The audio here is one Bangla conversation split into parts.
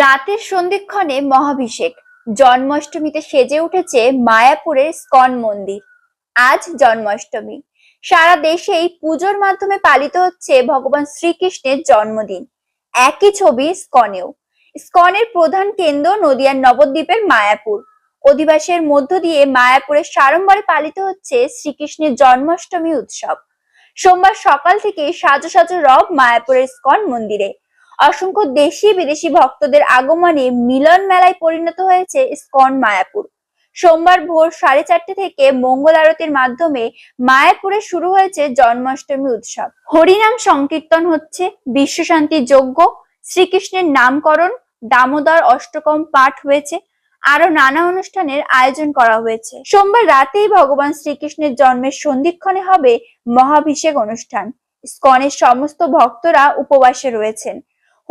রাতের সন্ধিক্ষণে মহাভিষেক। জন্মাষ্টমীতে সেজে উঠেছে মায়াপুরের স্কন মন্দির। আজ জন্মাষ্টমী। সারা দেশেই পুজোর মাধ্যমে পালিত হচ্ছে ভগবান শ্রীকৃষ্ণের জন্মদিন। একই ছবি স্কনেও। স্কনের প্রধান কেন্দ্র নদিয়ার নবদ্বীপের মায়াপুর। অধিবাসের মধ্য দিয়ে মায়াপুরের সাড়ম্বরে পালিত হচ্ছে শ্রীকৃষ্ণের জন্মাষ্টমী উৎসব। সোমবার সকাল থেকে সাজো সাজো রব মায়াপুরের স্কন মন্দিরে। অসংখ্য দেশি বিদেশি ভক্তদের আগমনে মিলন মেলায় পরিণত হয়েছে স্কন মায়াপুর। সোমবার ভোর সাড়ে চারটে থেকে মঙ্গল আরতির মাধ্যমে মায়াপুরে শুরু হয়েছে জন্মাষ্টমী উৎসব। হরিনাম সংকীর্তন হচ্ছে, বিশ্বশান্তি যজ্ঞ, শ্রীকৃষ্ণের নামকরণ, দামোদর অষ্টকম পাঠ হয়েছে আরও নানা অনুষ্ঠানের আয়োজন করা হয়েছে। সোমবার রাতেই ভগবান শ্রীকৃষ্ণের জন্মের সন্ধিক্ষণে হবে মহাভিষেক অনুষ্ঠান। স্কনের সমস্ত ভক্তরা উপবাসে রয়েছেন।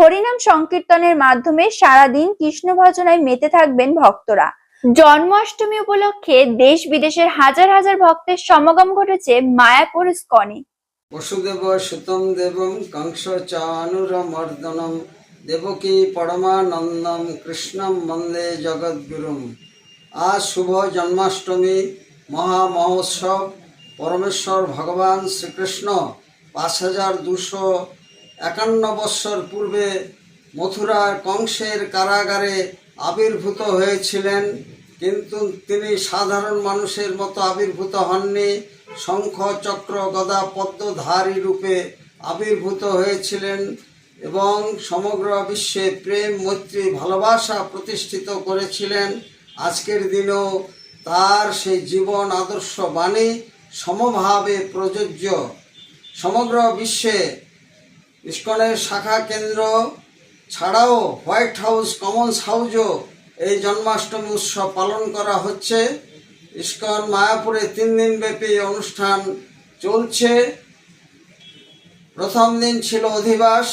হরিনাম সংকীর্তনের মাধ্যমে সারাদিন কৃষ্ণ ভজনায় মেতে থাকবেন ভক্তরা। জন্মাষ্টমী উপলক্ষে দেশ বিদেশের হাজার হাজার ভক্তের সমাগম ঘটেছে মায়াপুর স্কনে বসুদেব সুতম দেবম কংস চানুরমর্দনম দেবকী পরমানন্দম কৃষ্ণম বন্দে জগদ্গুরুম। আজ শুভ জন্মাষ্টমী, মহা মহোৎসব, পরমেশ্বর ভগবান শ্রীকৃষ্ণ পাঁচ হাজার দুশো একান্ন বৎসর পূর্বে মথুরার কংসের কারাগারে আবির্ভূত হয়েছিলেন, কিন্তু তিনি সাধারণ মানুষের মতো আবির্ভূত হননি। শঙ্খ চক্র গদা পদ্মধারী রূপে আবির্ভূত হয়েছিলেন এবং সমগ্র বিশ্বে প্রেম, মৈত্রী, ভালোবাসা প্রতিষ্ঠিত করেছিলেন। আজকের দিনেও তার সেই জীবন আদর্শ বাণী সমভাবে প্রযোজ্য। সমগ্র বিশ্বে ইস্কনের শাখা কেন্দ্র ছাড়াও হোয়াইট হাউস কমন্স হাউজও এই জন্মাষ্টমী উৎসব পালন করা হচ্ছে। ইস্কন মায়াপুরে তিন দিন ব্যাপী অনুষ্ঠান চলছে। প্রথম দিন ছিল অধিবাস,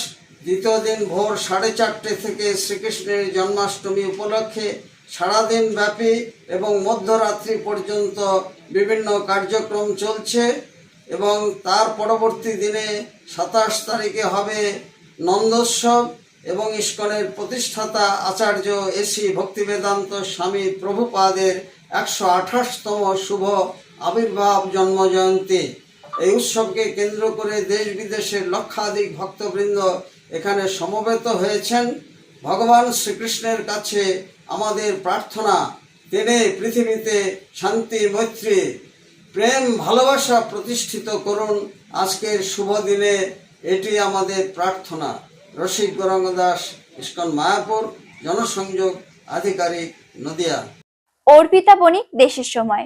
দ্বিতীয় দিন ভোর সাড়ে চারটে থেকে শ্রীকৃষ্ণের জন্মাষ্টমী উপলক্ষে সারাদিন ব্যাপী এবং মধ্যরাত্রি পর্যন্ত বিভিন্ন কার্যক্রম চলছে। এবং তার পরবর্তী দিনে সাতাশ তারিখে হবে নন্দোৎসব এবং ইস্কনের প্রতিষ্ঠাতা আচার্য এসি ভক্তিবেদান্ত স্বামী প্রভুপাদের একশো আঠাশতম শুভ আবির্ভাব জন্মজয়ন্তী। এই উৎসবকে কেন্দ্র করে দেশ বিদেশের লক্ষাধিক ভক্তবৃন্দ এখানে সমবেত হয়েছেন। ভগবান শ্রীকৃষ্ণের কাছে আমাদের প্রার্থনা, তিনি পৃথিবীতে শান্তি, মৈত্রী প্রেম, ভালোবাসা প্রতিষ্ঠিত করুন। আজকের শুভ দিনে এটি আমাদের প্রার্থনা। রসিক গৌরাঙ্গ দাস, ইস্কন মায়াপুর, জনসংযোগ আধিকারিক নদিয়া। অর্পিতা বণিক, দেশের সময়।